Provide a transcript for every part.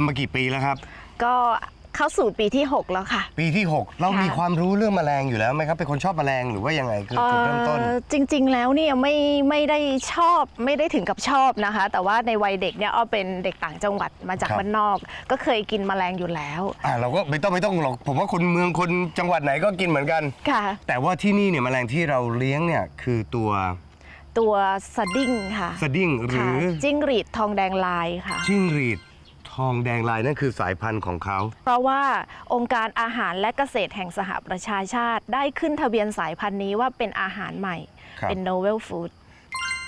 ำมากี่ปีแล้วครับ ก็เข้าสู่ปีที่ 6 แล้วค่ะ ปีที่ 6 เราค่ะ มีความรู้เรื่องแมลงอยู่แล้วไหมครับ เป็นคนชอบแมลงหรือว่ายังไงคือจุดเริ่มต้นเอ่อจริงๆ แล้วเนี่ยไม่ไม่ได้ชอบไม่ได้ถึงกับชอบนะคะ แต่ว่าในวัยเด็กเนี่ยอ้อเป็นเด็กต่างจังหวัดมาจากครับ บ้านนอก ก็เคยกินแมลงอยู่แล้ว อ่าเราก็ไม่ต้องไม่ต้องหรอกผมว่าคนเมืองคนจังหวัดไหนก็กินเหมือนกัน ค่ะ แต่ว่าที่นี่เนี่ยแมลงที่เราเลี้ยงเนี่ยคือตัวตัวสดิ้งค่ะสดิ้งหรืค่ะอจิ้งหรีดทองแดงลายค่ะ จิ้งหรีด ทองแดงลายนั่นคือสายพันธุ์ของเขา เพราะว่าองค์การอาหารและเกษตรแห่งสหประชาชาติ ได้ขึ้นทะเบียนสายพันธุ์นี้ว่าเป็นอาหารใหม่ ครับ เป็น novel food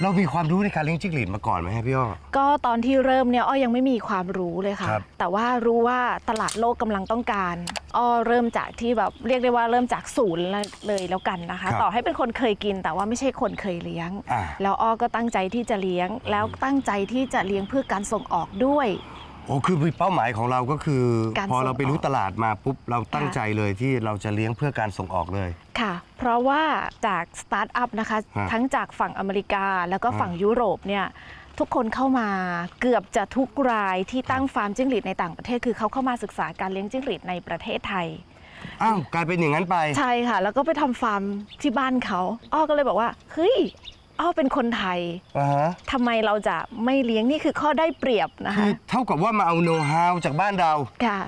เรามีความรู้ในการเลี้ยงจิ้งหรีดมาก่อนไหมฮะพี่อ้อ ก็ตอนที่เริ่มเนี่ยอ้อยังไม่มีความรู้เลยค่ะ ครับ แต่ว่ารู้ว่าตลาดโลกกำลังต้องการอ้อเริ่มจากที่แบบเรียกได้ว่าเริ่มจากศูนย์เลยแล้วกันนะคะ ครับต่อให้เป็นคนเคยกิน แต่ว่าไม่ใช่คนเคยเลี้ยง อ่า แล้วอ้อก็ตั้งใจที่จะเลี้ยง แล้วตั้งใจที่จะเลี้ยงเพื่อการส่งออกด้วย โอ้คือเป้าหมายของเราก็คือ การพอเราส่งไปรู้ออกตลาดมาปุ๊บเราตั้งค่ะใจเลยที่เราจะเลี้ยงเพื่อการส่งออกเลย ค่ะ เพราะว่าจากสตาร์ทอัพนะคะ ฮะทั้งจากฝั่งอเมริกาแล้วก็ฮะฝั่งยุโรปเนี่ยทุกคนเข้ามาเกือบจะทุกรายที่ตั้งฟาร์มจิ้งหรีดในต่างประเทศคือเขาเข้ามาศึกษาการเลี้ยงจิ้งหรีดในประเทศไทย อ้าวกลายเป็นอย่างนั้นไป ใช่ค่ะ แล้วก็ไปทำฟาร์มที่บ้านเขาอ้อก็เลยบอกว่าเฮ้ย อ้อเป็นคนไทยอ่าฮะทำไมเราจะไม่เลี้ยงนี่คือข้อได้เปรียบนะคืคะอเท่ากับว่ามาเอาโน้ตฮาวจากบ้านเรา ค่ะ